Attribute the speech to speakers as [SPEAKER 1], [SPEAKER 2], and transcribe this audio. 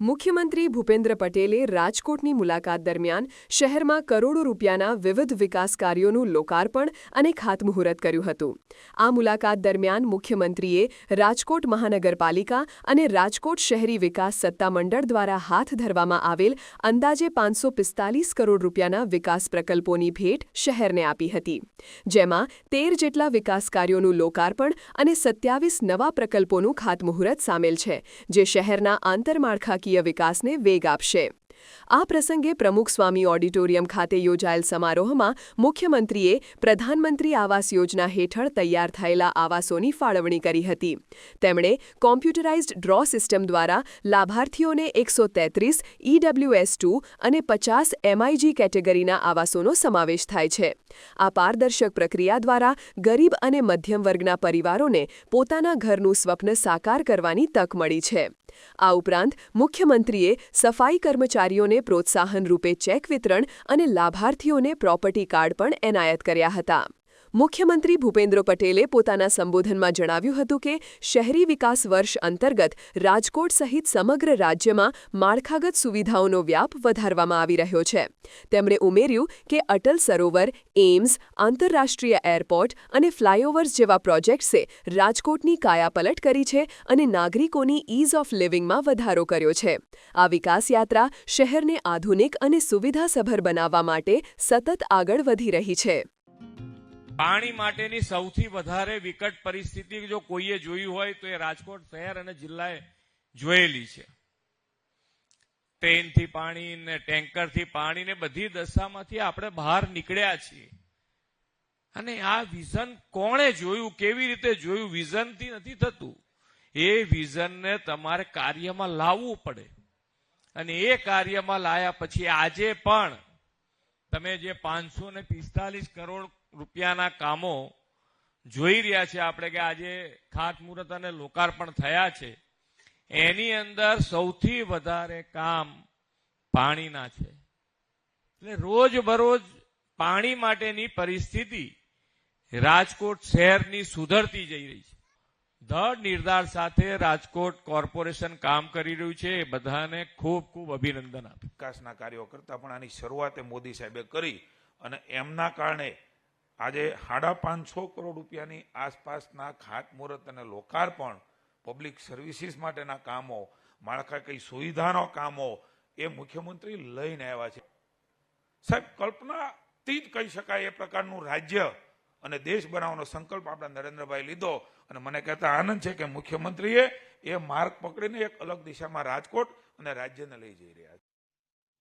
[SPEAKER 1] મુખ્યમંત્રી ભૂપેન્દ્ર પટેલે રાજકોટની મુલાકાત દરમિયાન શહેરમાં કરોડો રૂપિયાના વિવિધ વિકાસ કાર્યોનું લોકાર્પણ અને ખાતમુહૂર્ત કર્યું હતું. આ મુલાકાત દરમિયાન મુખ્યમંત્રીએ રાજકોટ મહાનગરપાલિકા અને રાજકોટ શહેરી વિકાસ સત્તામંડળ દ્વારા હાથ ધરવામાં આવેલ અંદાજે પાંચસો પિસ્તાલીસ કરોડ રૂપિયાના વિકાસ પ્રકલ્પોની ભેટ શહેરને આપી હતી. જેમાં તેર જેટલા વિકાસ કાર્યોનું લોકાર્પણ અને સત્યાવીસ નવા પ્રકલ્પોનું ખાતમુહૂર્ત સામેલ છે, જે શહેરના આંતરમાળખાકીય વિકાસને વેગ આપશે. આ પ્રસંગે પ્રમુખ સ્વામી ઓડિટોરિયમ ખાતે યોજાયેલ સમારોહમાં મુખ્યમંત્રીએ પ્રધાનમંત્રી આવાસ યોજના હેઠળ તૈયાર થયેલા આવાસોની ફાળવણી કરી હતી. તેમણે કોમ્પ્યુટરાઇઝ્ડ ડ્રો સિસ્ટમ દ્વારા લાભાર્થીઓને એકસો તેત્રીસ ઈડબ્લ્યુએસ ટુ અને પચાસ એમઆઈજી કેટેગરીના આવાસોનો સમાવેશ થાય છે. આ પારદર્શક પ્રક્રિયા દ્વારા ગરીબ અને મધ્યમ વર્ગના પરિવારોને પોતાના ઘરનું સ્વપ્ન સાકાર કરવાની તક મળી છે. આ ઉપરાંત મુખ્યમંત્રીએ સફાઈ કર્મચારીઓને પ્રોત્સાહન રૂપે ચેક વિતરણ અને લાભાર્થીઓને પ્રોપર્ટી કાર્ડ પણ એનાયત કર્યા હતા. મુખ્યમંત્રી ભૂપેન્દ્ર પટેલે પોતાના સંબોધનમાં જણાવ્યું હતું કે શહેરી વિકાસ વર્ષ અંતર્ગત રાજકોટ સહિત સમગ્ર રાજ્યમાં માળખાગત સુવિધાઓનો વ્યાપ વધારવામાં આવી રહ્યો છે. તેમણે ઉમેર્યું કે અટલ સરોવર એમ્સ આંતરરાષ્ટ્રીય એરપોર્ટ અને ફ્લાયઓવર્સ જેવા પ્રોજેક્ટ્સે રાજકોટની કાયાપલટ કરી છે અને નાગરિકોની ઇઝ ઓફ લિવિંગમાં વધારો કર્યો છે. આ વિકાસ યાત્રા શહેરને આધુનિક અને સુવિધાસભર બનાવવા માટે સતત આગળ વધી રહી છે.
[SPEAKER 2] પાણી માટેની સૌથી વધારે વિકટ પરિસ્થિતિ જો કોઈએ જોઈ હોય તો એ રાજકોટ શહેર અને જિલ્લાએ જોયેલી છે. ટ્રેનથી પાણી ને ટેન્કરથી પાણી ને બધી દશામાંથી આપણે બહાર નીકળ્યા છીએ. અને આ વિઝન કોણે જોયું, કેવી રીતે જોયું, વિઝનથી નથી થતું. એ વિઝનને તમારે કાર્યમાં લાવવું પડે. અને એ કાર્યમાં લાયા પછી આજે પણ તમે જે પાંચસો ને પિસ્તાલીસ કરોડ રૂપિયાના કામો જોઈ રહ્યા છે આપણે કે આજે ખાતમુહૂર્ત અને લોકાર્પણ થયા છે. એની અંદર સૌથી વધારે કામ પાણીના છે. એટલે રોજ બરોજ પાણી માટેની પરિસ્થિતિ રાજકોટ શહેરની સુધરતી જઈ રહી છે. ધડ નિર્ધાર સાથે રાજકોટ કોર્પોરેશન કામ કરી રહ્યું છે. એ બધાને ખૂબ ખૂબ અભિનંદન આપે
[SPEAKER 3] વિકાસના કાર્યો કરતા પણ આની શરૂઆત મોદી સાહેબે કરી અને એમના કારણે આજે સાડા પાંચસો કરોડ રૂપિયાની આસપાસના ખાતમુહૂર્ત અને લોકાર્પણ પબ્લિક સર્વિસીસ માટેના કામો માળખાકીય સુવિધાનો કામો એ મુખ્યમંત્રી લઈને આવ્યા છે. સાહેબ, કલ્પનાથી જ કહી શકાય એ પ્રકારનું રાજ્ય અને દેશ બનાવવાનો સંકલ્પ આપણા નરેન્દ્રભાઈ લીધો અને મને કહેતા આનંદ છે કે મુખ્યમંત્રીએ એ માર્ગ પકડીને એક અલગ દિશામાં રાજકોટ અને રાજ્યને લઈ જઈ રહ્યા છે.